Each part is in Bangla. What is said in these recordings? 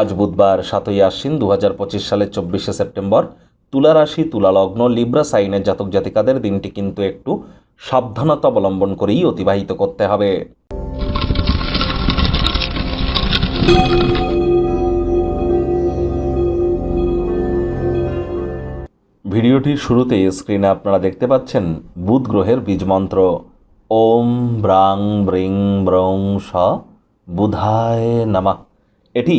আজ বুধবার সাতই আশ্বিন দু হাজার পঁচিশ সালের চব্বিশে সেপ্টেম্বর, তুলা রাশি লিব্রা সাইনের জাতক জাতিকাদের দিনটি কিন্তু একটু সাবধানতা অবলম্বন করেই অতিবাহিত করতে হবে। ভিডিওটির শুরুতে স্ক্রিনে আপনারা দেখতে পাচ্ছেন বুধ গ্রহের বীজ মন্ত্র। ওম ব্রাং ব্রিং ব্রং স বুধায় নামা। এটি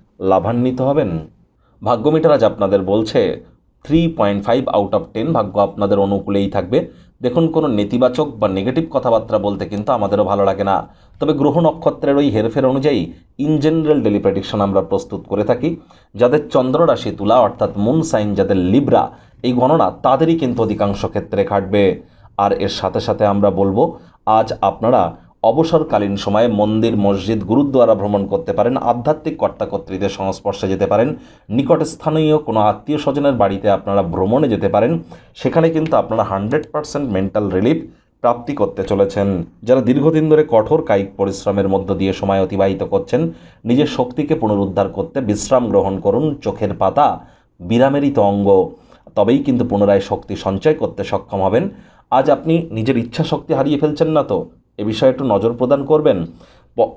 লাভান্বিত হবেন? ভাগ্যমিটার আজ আপনাদের বলছে three point five out of ten ভাগ্য আপনাদের অনুকূলেই থাকবে। দেখুন, কোনো নেতিবাচক বা নেগেটিভ কথাবার্তা বলতে কিন্তু আমাদেরও ভালো লাগে না। তবে গ্রহ নক্ষত্রের ওই হেরফের অনুযায়ী ইন জেনারেল ডেলি প্রেডিকশন আমরা প্রস্তুত করে থাকি। যাদের চন্দ্র রাশি তুলা, অর্থাৎ মুন সাইন যাদের লিব্রা এই গণনা তাদেরই কিন্তু অধিকাংশ ক্ষেত্রে খাটবে আর এর সাথে সাথে আমরা বলব, আজ আপনারা অবসরকালীন সময়ে মন্দির, মসজিদ, গুরুদ্বারা ভ্রমণ করতে পারেন, আধ্যাত্মিক কর্তাকর্ত্রীদের সংস্পর্শে যেতে পারেন, নিকট স্থানীয় কোনো আত্মীয় স্বজনের বাড়িতে আপনারা ভ্রমণে যেতে পারেন, সেখানে কিন্তু আপনারা হান্ড্রেড পারসেন্ট মেন্টাল রিলিফ প্রাপ্তি করতে চলেছেন। যারা দীর্ঘদিন ধরে কঠোর কায়িক পরিশ্রমের মধ্য দিয়ে সময় অতিবাহিত করছেন, নিজের শক্তিকে পুনরুদ্ধার করতে বিশ্রাম গ্রহণ করুন, চোখের পাতা বিরামেরই তো অঙ্গ। তবেই কিন্তু পুনরায় শক্তি সঞ্চয় করতে সক্ষম হবেন। আজ আপনি নিজের ইচ্ছা শক্তি হারিয়ে ফেলছেন না তো? এ বিষয়ে একটু নজর প্রদান করবেন।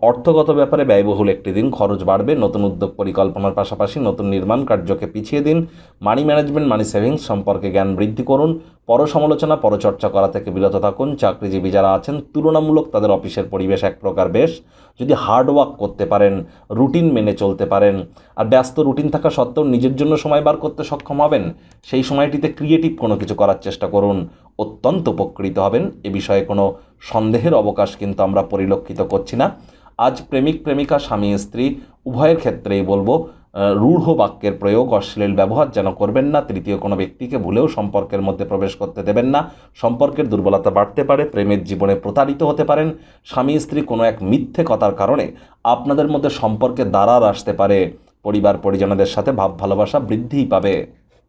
অর্থগত ব্যাপারে ব্যয়বহুল একটি দিন খরচ বাড়বে, নতুন উদ্যোগ পরিকল্পনার পাশাপাশি নতুন নির্মাণ কার্যকে পিছিয়ে দিন। মানি ম্যানেজমেন্ট, মানি সেভিংস সম্পর্কে জ্ঞান বৃদ্ধি করুন। পর সমালোচনা পরচর্চা করা থেকে বিরত থাকুন। চাকরিজীবী যারা আছেন, তুলনামূলক তাদের অফিসের পরিবেশ এক প্রকার বেশ। যদি হার্ড ওয়ার্ক করতে পারেন, রুটিন মেনে চলতে পারেন, আর ব্যস্ত রুটিন থাকা সত্ত্বেও নিজের জন্য সময় বার করতে সক্ষম হবেন, সেই সময়টিতে ক্রিয়েটিভ কোনো কিছু করার চেষ্টা করুন। অত্যন্ত উপকৃত হবেন। এ বিষয়ে কোনো সন্দেহের অবকাশ কিন্তু আমরা পরিলক্ষিত করছি না। আজ প্রেমিক, প্রেমিকা, স্বামী, স্ত্রী উভয়ের ক্ষেত্রেই বলব রূঢ় বাক্যের প্রয়োগ, অশ্লীল ব্যবহার যেন করবেন না, তৃতীয় কোনো ব্যক্তিকে ভুলেও সম্পর্কের মধ্যে প্রবেশ করতে দেবেন না। সম্পর্কের দুর্বলতা বাড়তে পারে, প্রেমের জীবনে প্রতারিত হতে পারেন। স্বামী, স্ত্রী কোনো এক মিথ্যে কথার কারণে আপনাদের মধ্যে সম্পর্কে দাঁড়ার আসতে পারে। পরিবার, পরিজনদের সাথে ভাব, ভালোবাসা বৃদ্ধিই পাবে।